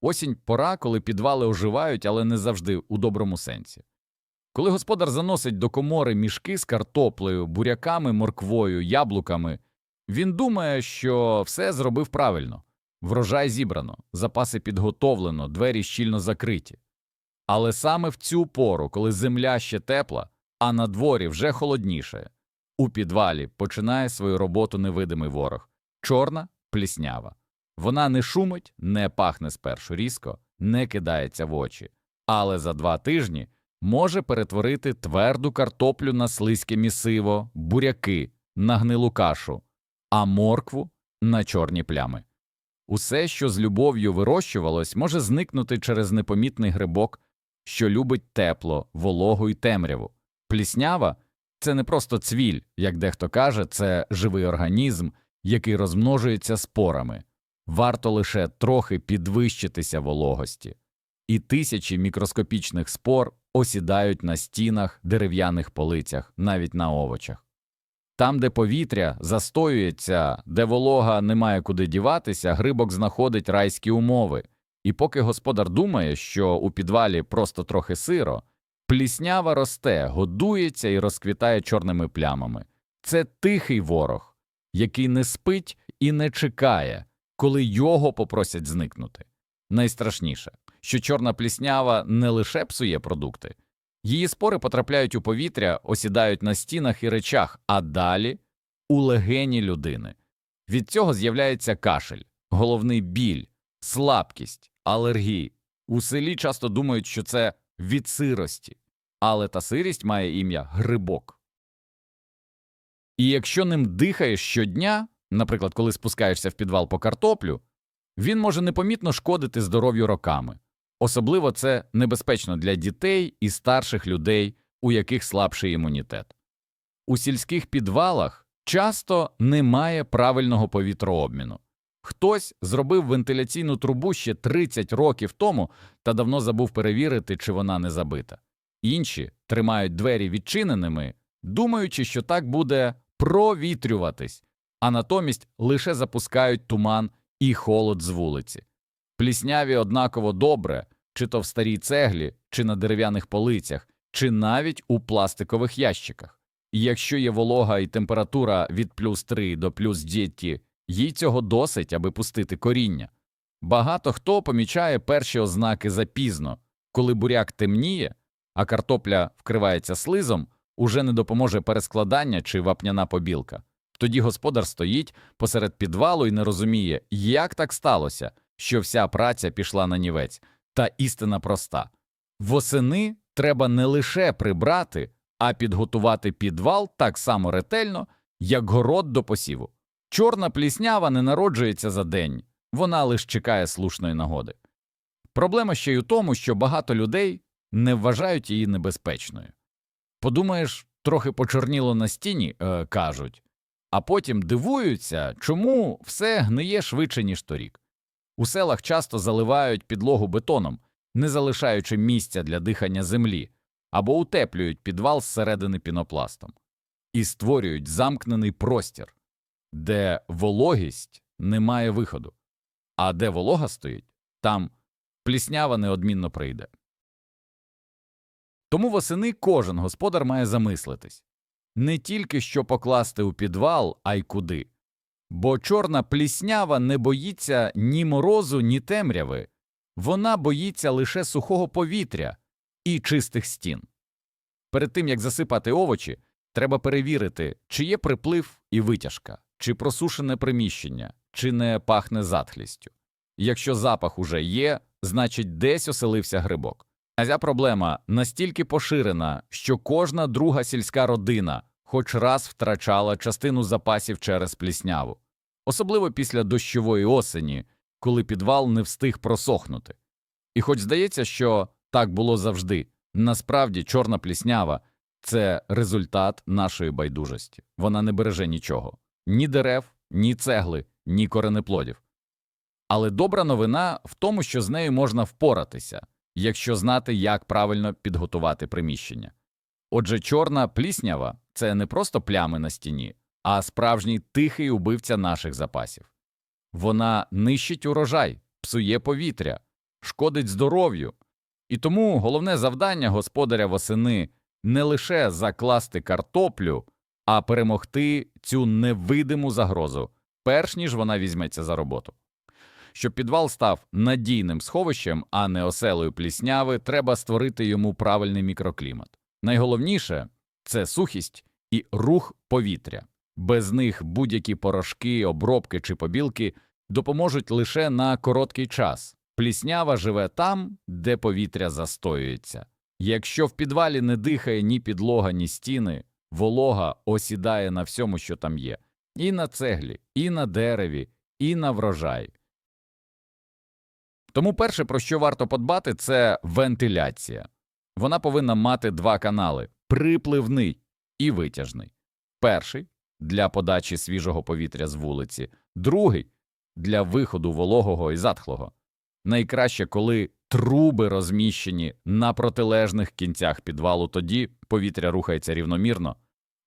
Осінь пора, коли підвали оживають, але не завжди у доброму сенсі. Коли господар заносить до комори мішки з картоплею, буряками, морквою, яблуками, він думає, що все зробив правильно. Врожай зібрано, запаси підготовлено, двері щільно закриті. Але саме в цю пору, коли земля ще тепла, а на дворі вже холодніше, у підвалі починає свою роботу невидимий ворог чорна пліснява. Вона не шумить, не пахне спершу різко, не кидається в очі, але за два тижні може перетворити тверду картоплю на слизьке місиво, буряки на гнилу кашу, а моркву на чорні плями. Усе, що з любов'ю вирощувалось, може зникнути через непомітний грибок, що любить тепло, вологу й темряву. Пліснява це не просто цвіль, як дехто каже, це живий організм, який розмножується спорами. Варто лише трохи підвищитися вологості, і тисячі мікроскопічних спор осідають на стінах, дерев'яних полицях, навіть на овочах. Там, де повітря застоюється, де волога не має куди діватися, грибок знаходить райські умови. І поки господар думає, що у підвалі просто трохи сиро, пліснява росте, годується і розквітає чорними плямами. Це тихий ворог, який не спить і не чекає, коли його попросять зникнути. Найстрашніше, що чорна пліснява не лише псує продукти, її спори потрапляють у повітря, осідають на стінах і речах, а далі у легені людини. Від цього з'являється кашель, головний біль, слабкість, алергії. У селі часто думають, що це від сирості, але та сирість має ім'я грибок. І якщо ним дихаєш щодня, наприклад, коли спускаєшся в підвал по картоплю, він може непомітно шкодити здоров'ю роками. Особливо це небезпечно для дітей і старших людей, у яких слабший імунітет. У сільських підвалах часто немає правильного повітрообміну. Хтось зробив вентиляційну трубу ще 30 років тому та давно забув перевірити, чи вона не забита. Інші тримають двері відчиненими, думаючи, що так буде провітрюватись, а натомість лише запускають туман і холод з вулиці. Плісняві однаково добре, чи то в старій цеглі, чи на дерев'яних полицях, чи навіть у пластикових ящиках. І якщо є волога і температура від плюс 3 до плюс 9, їй цього досить, аби пустити коріння. Багато хто помічає перші ознаки запізно, коли буряк темніє, а картопля вкривається слизом, уже не допоможе перескладання чи вапняна побілка. Тоді господар стоїть посеред підвалу і не розуміє, як так сталося, що вся праця пішла на нівець. Та істина проста восени треба не лише прибрати, а підготувати підвал так само ретельно, як город до посіву. Чорна пліснява не народжується за день, вона лише чекає слушної нагоди. Проблема ще й у тому, що багато людей не вважають її небезпечною. Подумаєш, трохи почорніло на стіні, е, кажуть, а потім дивуються, чому все гниє швидше, ніж торік. У селах часто заливають підлогу бетоном, не залишаючи місця для дихання землі, або утеплюють підвал зсередини пінопластом і створюють замкнений простір, де вологість не має виходу, а де волога стоїть, там пліснява неодмінно прийде. Тому восени кожен господар має замислитись не тільки що покласти у підвал, а й куди. Бо чорна пліснява не боїться ні морозу, ні темряви, вона боїться лише сухого повітря і чистих стін. Перед тим як засипати овочі, треба перевірити, чи є приплив і витяжка, чи просушене приміщення, чи не пахне затхлістю. Якщо запах уже є, значить десь оселився грибок. Ця проблема настільки поширена, що кожна друга сільська родина хоч раз втрачала частину запасів через плісняву, особливо після дощової осені, коли підвал не встиг просохнути. І хоч здається, що так було завжди, насправді чорна пліснява це результат нашої байдужості. Вона не береже нічого ні дерев, ні цегли, ні коренеплодів. Але добра новина в тому, що з нею можна впоратися, якщо знати, як правильно підготувати приміщення. Отже, чорна пліснява це не просто плями на стіні, а справжній тихий убивця наших запасів. Вона нищить урожай, псує повітря, шкодить здоров'ю. І тому головне завдання господаря восени не лише закласти картоплю, а перемогти цю невидиму загрозу, перш ніж вона візьметься за роботу. Щоб підвал став надійним сховищем, а не оселою плісняви, треба створити йому правильний мікроклімат. Найголовніше це сухість і рух повітря. Без них будь-які порошки, обробки чи побілки допоможуть лише на короткий час. Пліснява живе там, де повітря застоюється. Якщо в підвалі не дихає ні підлога, ні стіни, волога осідає на всьому, що там є, і на цеглі, і на дереві, і на врожай. Тому перше, про що варто подбати, це вентиляція. Вона повинна мати два канали припливний і витяжний. Перший для подачі свіжого повітря з вулиці, другий для виходу вологого і затхлого. Найкраще, коли труби розміщені на протилежних кінцях підвалу, тоді повітря рухається рівномірно.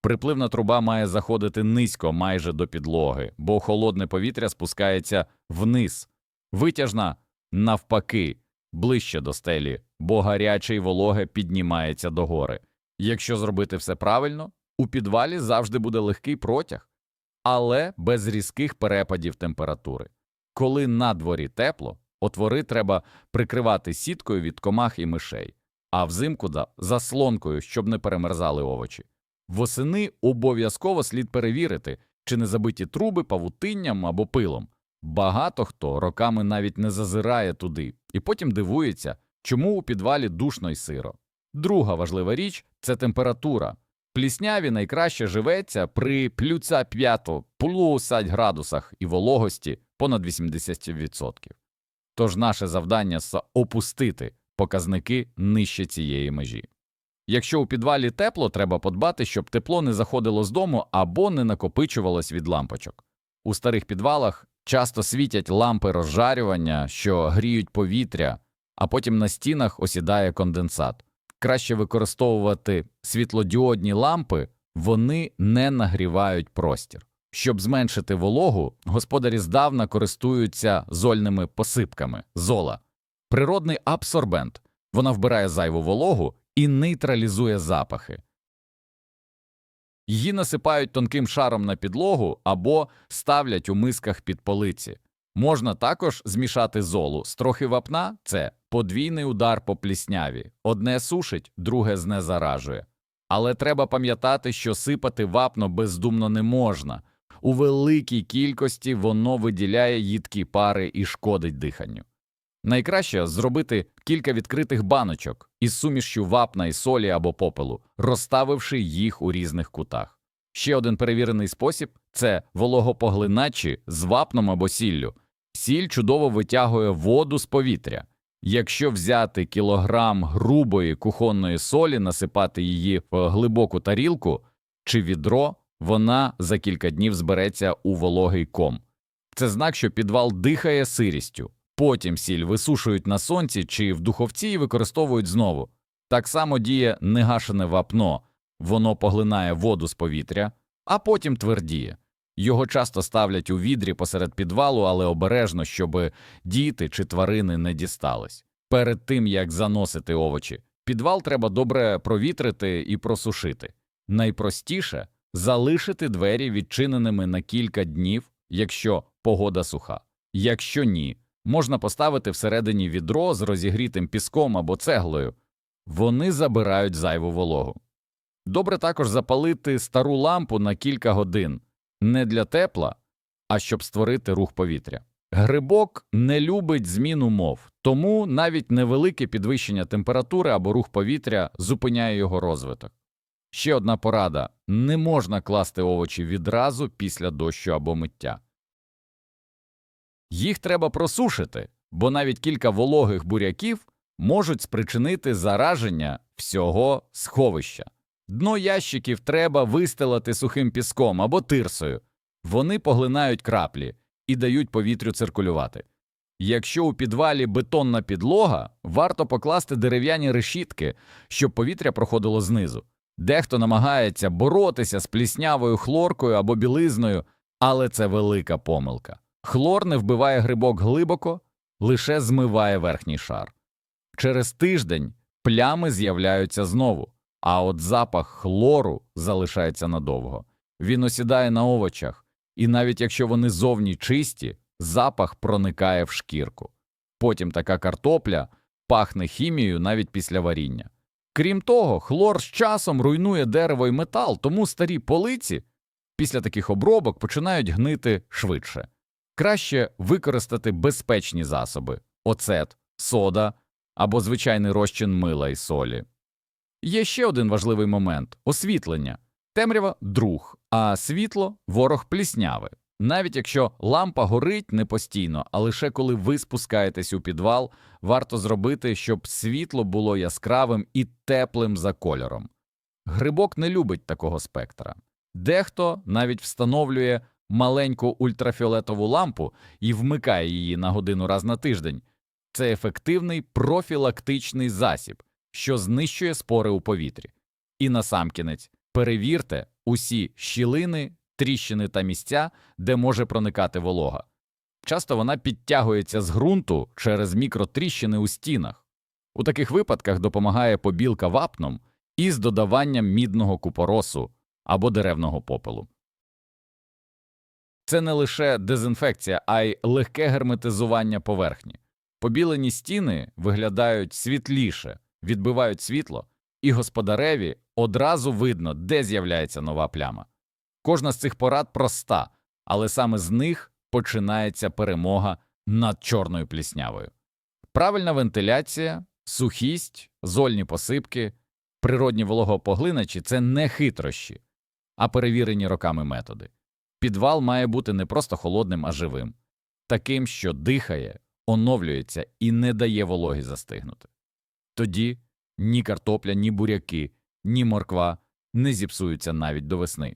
Припливна труба має заходити низько майже до підлоги, бо холодне повітря спускається вниз. Витяжна навпаки, ближче до стелі, бо гаряче й вологе піднімається догори. Якщо зробити все правильно, у підвалі завжди буде легкий протяг, але без різких перепадів температури. Коли на дворі тепло, отвори треба прикривати сіткою від комах і мишей, а взимку заслонкою, щоб не перемерзали овочі. Восени обов'язково слід перевірити, чи не забиті труби павутинням або пилом. Багато хто роками навіть не зазирає туди і потім дивується, чому у підвалі душно й сиро. Друга важлива річ це температура. Плісняві найкраще живеться при плюса 5 плюсать градусах і вологості понад 80%. Тож наше завдання – опустити показники нижче цієї межі. Якщо у підвалі тепло, треба подбати, щоб тепло не заходило з дому або не накопичувалось від лампочок. У старих підвалах часто світять лампи розжарювання, що гріють повітря, а потім на стінах осідає конденсат. Краще використовувати світлодіодні лампи, вони не нагрівають простір. Щоб зменшити вологу, господарі здавна користуються зольними посипками зола. Природний абсорбент. Вона вбирає зайву вологу і нейтралізує запахи. Її насипають тонким шаром на підлогу або ставлять у мисках під полиці. Можна також змішати золу з трохи вапна це подвійний удар по плісняві. Одне сушить, друге знезаражує. Але треба пам'ятати, що сипати вапно бездумно не можна. У великій кількості воно виділяє їдкі пари і шкодить диханню. Найкраще зробити кілька відкритих баночок із сумішю вапна і солі або попелу, розставивши їх у різних кутах. Ще один перевірений спосіб це вологопоглиначі з вапном або сіллю. Сіль чудово витягує воду з повітря. Якщо взяти кілограм грубої кухонної солі, насипати її в глибоку тарілку чи відро, вона за кілька днів збереться у вологий ком. Це знак, що підвал дихає сирістю. Потім сіль висушують на сонці чи в духовці і використовують знову. Так само діє негашене вапно, воно поглинає воду з повітря, а потім твердіє. Його часто ставлять у відрі посеред підвалу, але обережно, щоб діти чи тварини не дістались. Перед тим як заносити овочі, підвал треба добре провітрити і просушити. Найпростіше залишити двері відчиненими на кілька днів, якщо погода суха. Якщо ні, можна поставити всередині відро з розігрітим піском або цеглою. Вони забирають зайву вологу. Добре також запалити стару лампу на кілька годин не для тепла, а щоб створити рух повітря. Грибок не любить змін умов, тому навіть невелике підвищення температури або рух повітря зупиняє його розвиток. Ще одна порада не можна класти овочі відразу після дощу або миття. Їх треба просушити, бо навіть кілька вологих буряків можуть спричинити зараження всього сховища. Дно ящиків треба вистелати сухим піском або тирсою, вони поглинають краплі і дають повітрю циркулювати. Якщо у підвалі бетонна підлога, варто покласти дерев'яні решітки, щоб повітря проходило знизу. Дехто намагається боротися з пліснявою хлоркою або білизною, але це велика помилка. Хлор не вбиває грибок глибоко, лише змиває верхній шар. Через тиждень плями з'являються знову, а от запах хлору залишається надовго. Він осідає на овочах, і навіть якщо вони зовні чисті, запах проникає в шкірку. Потім така картопля пахне хімією навіть після варіння. Крім того, хлор з часом руйнує дерево і метал, тому старі полиці після таких обробок починають гнити швидше. Краще використати безпечні засоби оцет, сода або звичайний розчин мила і солі. Є ще один важливий момент освітлення. Темрява друг, а світло ворог плісняви. Навіть якщо лампа горить не постійно, а лише коли ви спускаєтесь у підвал, варто зробити, щоб світло було яскравим і теплим за кольором. Грибок не любить такого спектра. Дехто навіть встановлює маленьку ультрафіолетову лампу і вмикає її на годину раз на тиждень. Це ефективний профілактичний засіб, що знищує спори у повітрі. І насамкінець перевірте усі щілини, тріщини та місця, де може проникати волога. Часто вона підтягується з ґрунту через мікротріщини у стінах. У таких випадках допомагає побілка вапном із додаванням мідного купоросу або деревного попелу. Це не лише дезінфекція, а й легке герметизування поверхні. Побілені стіни виглядають світліше, відбивають світло, і господареві одразу видно, де з'являється нова пляма. Кожна з цих порад проста, але саме з них починається перемога над чорною пліснявою. Правильна вентиляція, сухість, зольні посипки, природні вологопоглиначі це не хитрощі, а перевірені роками методи. Підвал має бути не просто холодним, а живим, таким, що дихає, оновлюється і не дає вологі застигнути. Тоді ні картопля, ні буряки, ні морква не зіпсуються навіть до весни.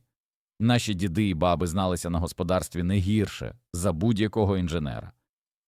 Наші діди і баби зналися на господарстві не гірше за будь-якого інженера.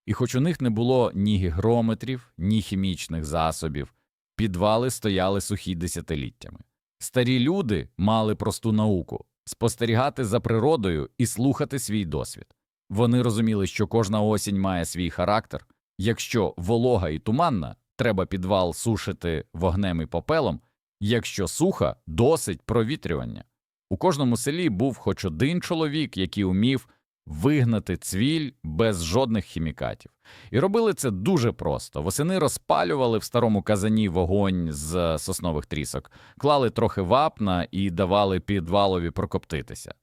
І хоч у них не було ні гігрометрів, ні хімічних засобів, підвали стояли сухі десятиліттями. Старі люди мали просту науку спостерігати за природою і слухати свій досвід. Вони розуміли, що кожна осінь має свій характер. Якщо волога і туманна, треба підвал сушити вогнем і попелом, якщо суха, досить провітрювання. У кожному селі був хоч один чоловік, який умів вигнати цвіль без жодних хімікатів. І робили це дуже просто. Восени розпалювали в старому казані вогонь з соснових трісок, клали трохи вапна і давали підвалові прокоптитися.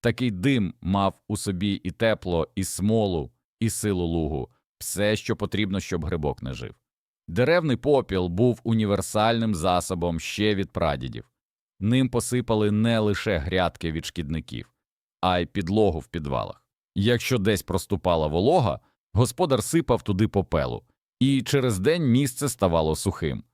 Такий дим мав у собі і тепло, і смолу, і силу лугу, все, що потрібно, щоб грибок не жив. Деревний попіл був універсальним засобом ще від прадідів. Ним посипали не лише грядки від шкідників, а й підлогу в підвалах. Якщо десь проступала волога, господар сипав туди попелу, і через день місце ставало сухим.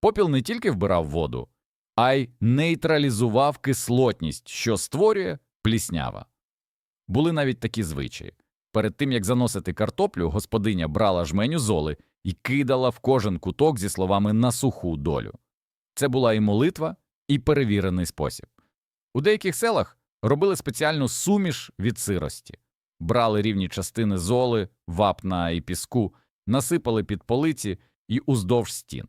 Попіл не тільки вбирав воду, а й нейтралізував кислотність, що створює пліснява. Були навіть такі звичаї. Перед тим як заносити картоплю, господиня брала жменю золи і кидала в кожен куток зі словами на суху долю. Це була і молитва, і перевірений спосіб. У деяких селах робили спеціальну суміш від сирості, брали рівні частини золи, вапна і піску, насипали під полиці і уздовж стін.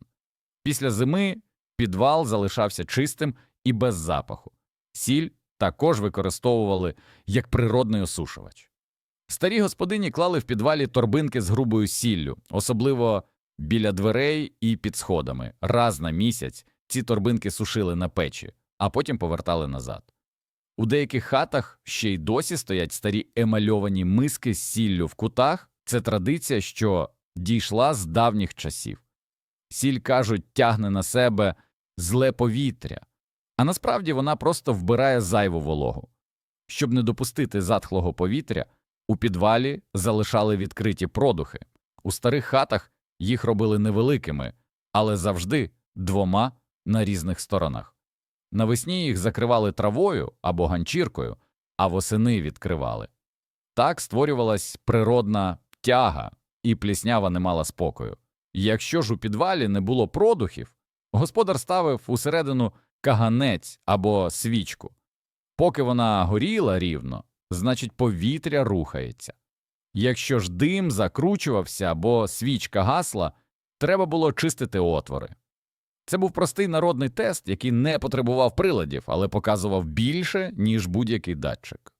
Після зими підвал залишався чистим і без запаху. Сіль також використовували як природний осушувач. Старі господині клали в підвалі торбинки з грубою сіллю, особливо біля дверей і під сходами. Раз на місяць ці торбинки сушили на печі, а потім повертали назад. У деяких хатах ще й досі стоять старі емальовані миски з сіллю в кутах. Це традиція, що дійшла з давніх часів. Сіль, кажуть, тягне на себе зле повітря, а насправді вона просто вбирає зайву вологу. Щоб не допустити затхлого повітря, у підвалі залишали відкриті продухи. У старих хатах їх робили невеликими, але завжди двома на різних сторонах. Навесні їх закривали травою або ганчіркою, а восени відкривали. Так створювалась природна тяга, і пліснява не мала спокою. Якщо ж у підвалі не було продухів, господар ставив усередину каганець або свічку. Поки вона горіла рівно, значить повітря рухається. Якщо ж дим закручувався або свічка гасла, треба було чистити отвори. Це був простий народний тест, який не потребував приладів, але показував більше, ніж будь-який датчик.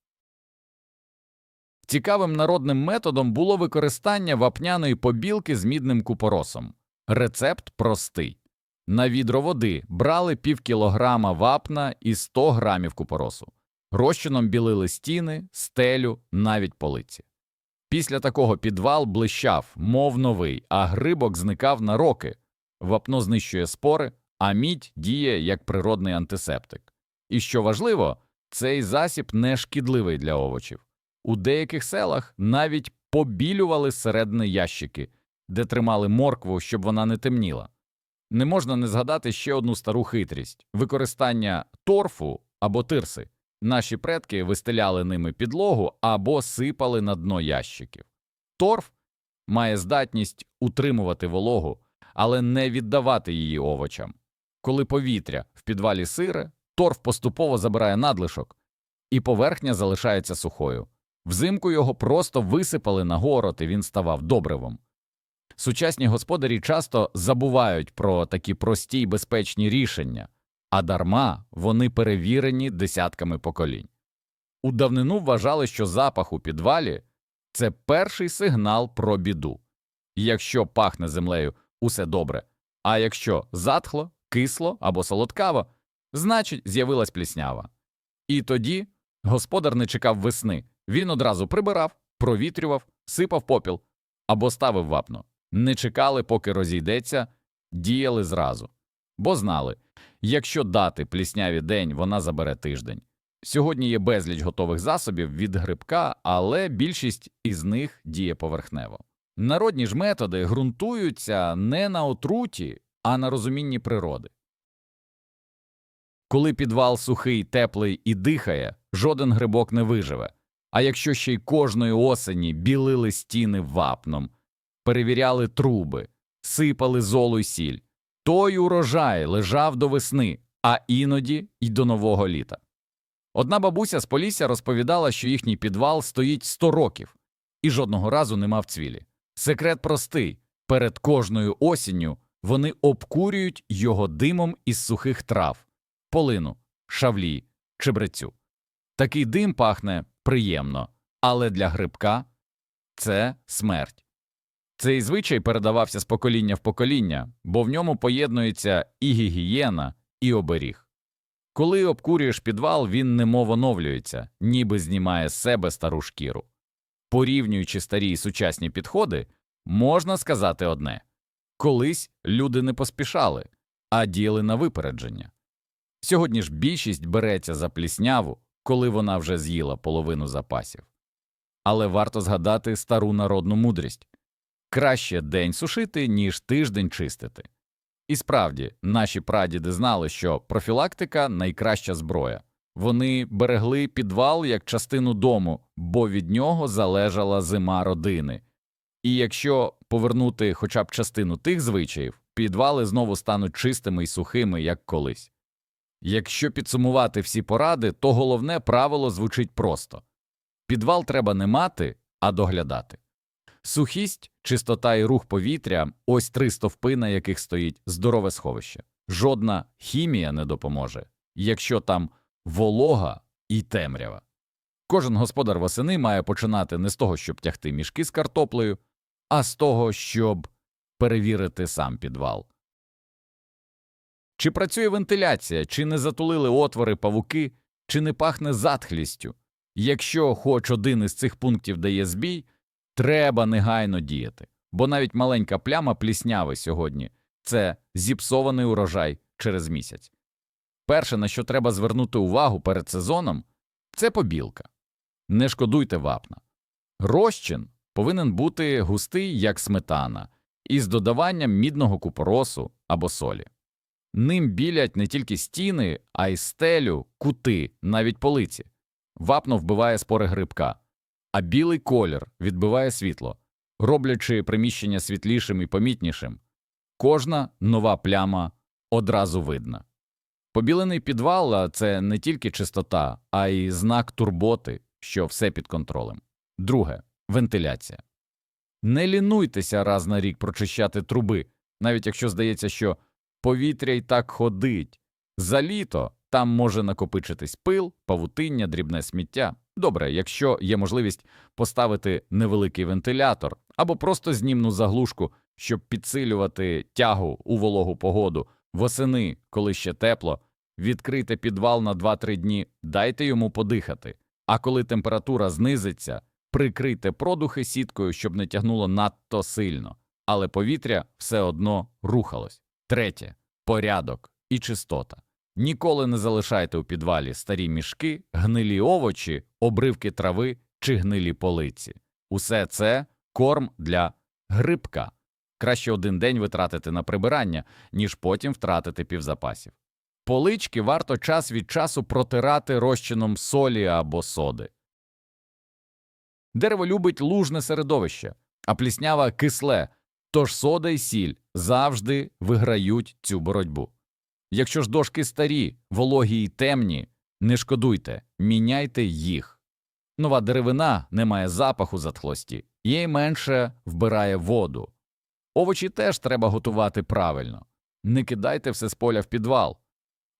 Цікавим народним методом було використання вапняної побілки з мідним купоросом. Рецепт простий. На відро води брали пів кілограма вапна і 100 грамів купоросу. Розчином білили стіни, стелю, навіть полиці. Після такого підвал блищав, мов новий, а грибок зникав на роки. Вапно знищує спори, а мідь діє як природний антисептик. І що важливо, цей засіб не шкідливий для овочів. У деяких селах навіть побілювали середні ящики, де тримали моркву, щоб вона не темніла. Не можна не згадати ще одну стару хитрість використання торфу або тирси. Наші предки вистеляли ними підлогу або сипали на дно ящиків. Торф має здатність утримувати вологу, але не віддавати її овочам. Коли повітря в підвалі сире, торф поступово забирає надлишок, і поверхня залишається сухою. Взимку його просто висипали на город, і він ставав добривом. Сучасні господарі часто забувають про такі прості й безпечні рішення, а дарма вони перевірені десятками поколінь. У давнину вважали, що запах у підвалі це перший сигнал про біду. Якщо пахне землею, усе добре, а якщо затхло, кисло або солодкаво, значить з'явилась пліснява. І тоді господар не чекав весни, він одразу прибирав, провітрював, сипав попіл або ставив вапно. Не чекали, поки розійдеться, діяли зразу, бо знали, якщо дати плісняві день, вона забере тиждень. Сьогодні є безліч готових засобів від грибка, але більшість із них діє поверхнево. Народні ж методи ґрунтуються не на отруті, а на розумінні природи. Коли підвал сухий, теплий і дихає, жоден грибок не виживе. А якщо ще й кожної осені білили стіни вапном, перевіряли труби, сипали золу й сіль, той урожай лежав до весни, а іноді й до нового літа. Одна бабуся з Полісся розповідала, що їхній підвал стоїть 100 років і жодного разу не мав цвілі. Секрет простий перед кожною осінню вони обкурюють його димом із сухих трав, полину, шавлі, чебрецю. Такий дим пахне приємно, але для грибка це смерть. Цей звичай передавався з покоління в покоління, бо в ньому поєднується і гігієна, і оберіг. Коли обкурюєш підвал, він немов оновлюється, ніби знімає з себе стару шкіру. Порівнюючи старі і сучасні підходи, можна сказати одне колись люди не поспішали, а діяли на випередження. Сьогодні ж більшість береться за плісняву, коли вона вже з'їла половину запасів. Але варто згадати стару народну мудрість краще день сушити, ніж тиждень чистити. І справді, наші прадіди знали, що профілактика найкраща зброя. Вони берегли підвал як частину дому, бо від нього залежала зима родини. І якщо повернути хоча б частину тих звичаїв, підвали знову стануть чистими і сухими, як колись. Якщо підсумувати всі поради, то головне правило звучить просто підвал треба не мати, а доглядати. Сухість, чистота і рух повітря ось три стовпи, на яких стоїть здорове сховище. Жодна хімія не допоможе, якщо там волога і темрява. Кожен господар восени має починати не з того, щоб тягти мішки з картоплею, а з того, щоб перевірити сам підвал. Чи працює вентиляція, чи не затулили отвори павуки, чи не пахне затхлістю. Якщо хоч один із цих пунктів дає збій, треба негайно діяти, бо навіть маленька пляма плісняви сьогодні це зіпсований урожай через місяць. Перше, на що треба звернути увагу перед сезоном, це побілка. Не шкодуйте вапна. Розчин повинен бути густий, як сметана, із додаванням мідного купоросу або солі. Ним білять не тільки стіни, а й стелю, кути, навіть полиці. Вапно вбиває спори грибка, а білий колір відбиває світло, роблячи приміщення світлішим і помітнішим. Кожна нова пляма одразу видна. Побілений підвал це не тільки чистота, а й знак турботи, що все під контролем. Друге вентиляція. Не лінуйтеся раз на рік прочищати труби, навіть якщо здається, що повітря й так ходить. За літо там може накопичитись пил, павутиння, дрібне сміття. Добре, якщо є можливість поставити невеликий вентилятор або просто знімну заглушку, щоб підсилювати тягу у вологу погоду, восени, коли ще тепло, відкрийте підвал на 2-3 дні, дайте йому подихати. А коли температура знизиться, прикрийте продухи сіткою, щоб не тягнуло надто сильно, але повітря все одно рухалось. Третє порядок і чистота. Ніколи не залишайте у підвалі старі мішки, гнилі овочі, обривки трави чи гнилі полиці. Усе це корм для грибка. Краще один день витратити на прибирання, ніж потім втратити півзапасів. Полички варто час від часу протирати розчином солі або соди. Дерево любить лужне середовище, а пліснява кисле, тож сода й сіль завжди виграють цю боротьбу. Якщо ж дошки старі, вологі й темні, не шкодуйте, міняйте їх. Нова деревина не має запаху затхлості, їй менше вбирає воду. Овочі теж треба готувати правильно. Не кидайте все з поля в підвал.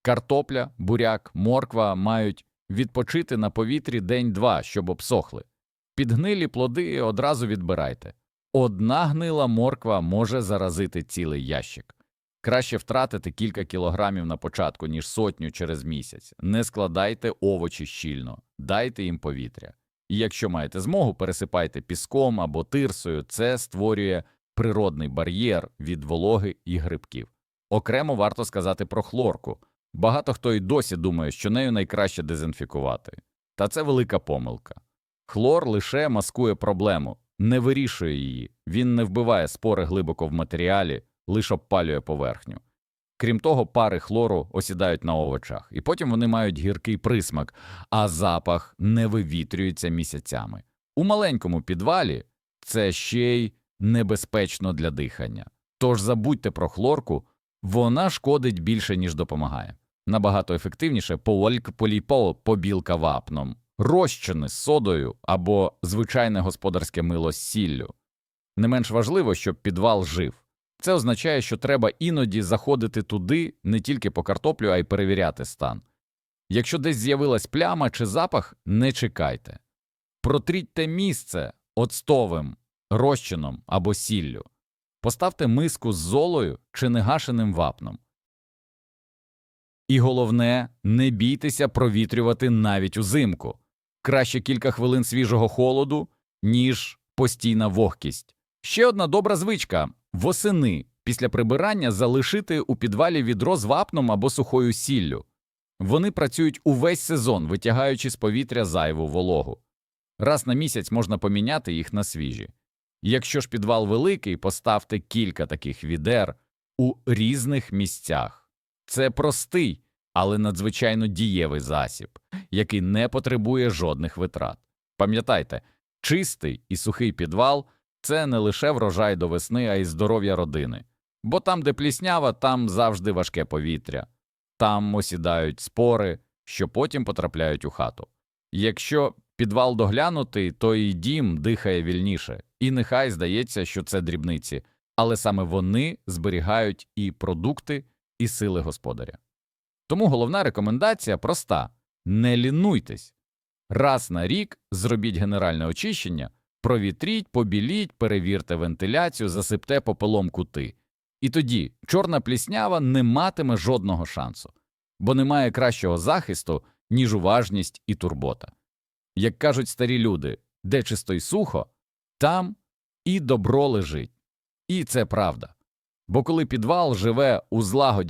Картопля, буряк, морква мають відпочити на повітрі день-два, щоб обсохли. Підгнилі плоди одразу відбирайте. Одна гнила морква може заразити цілий ящик. Краще втратити кілька кілограмів на початку, ніж сотню через місяць. Не складайте овочі щільно, дайте їм повітря. І якщо маєте змогу, пересипайте піском або тирсою, це створює природний бар'єр від вологи і грибків. Окремо варто сказати про хлорку. Багато хто й досі думає, що нею найкраще дезінфікувати. Та це велика помилка. Хлор лише маскує проблему, не вирішує її, він не вбиває спори глибоко в матеріалі, лише обпалює поверхню. Крім того, пари хлору осідають на овочах, і потім вони мають гіркий присмак, а запах не вивітрюється місяцями. У маленькому підвалі це ще й небезпечно для дихання. Тож забудьте про хлорку, вона шкодить більше, ніж допомагає. Набагато ефективніше полік поліпо побілка вапном, розчини з содою або звичайне господарське мило з сіллю. Не менш важливо, щоб підвал жив. Це означає, що треба іноді заходити туди не тільки по картоплю, а й перевіряти стан. Якщо десь з'явилась пляма чи запах, не чекайте. Протріть те місце оцтовим, розчином або сіллю. Поставте миску з золою чи негашеним вапном. І головне, не бійтеся провітрювати навіть узимку. Краще кілька хвилин свіжого холоду, ніж постійна вогкість. Ще одна добра звичка восени після прибирання залишити у підвалі відро з вапном або сухою сіллю. Вони працюють увесь сезон, витягаючи з повітря зайву вологу. Раз на місяць можна поміняти їх на свіжі. Якщо ж підвал великий, поставте кілька таких відер у різних місцях. Це простий, але надзвичайно дієвий засіб, який не потребує жодних витрат. Пам'ятайте, чистий і сухий підвал це не лише врожай до весни, а й здоров'я родини. Бо там, де пліснява, там завжди важке повітря, там осідають спори, що потім потрапляють у хату. Якщо підвал доглянутий, то і дім дихає вільніше, і нехай здається, що це дрібниці, але саме вони зберігають і продукти, і сили господаря. Тому головна рекомендація проста не лінуйтесь. Раз на рік зробіть генеральне очищення, провітріть, побіліть, перевірте вентиляцію, засипте попелом кути. І тоді чорна пліснява не матиме жодного шансу, бо немає кращого захисту, ніж уважність і турбота. Як кажуть старі люди, де чисто й сухо, там і добро лежить. І це правда. Бо коли підвал живе у злагоді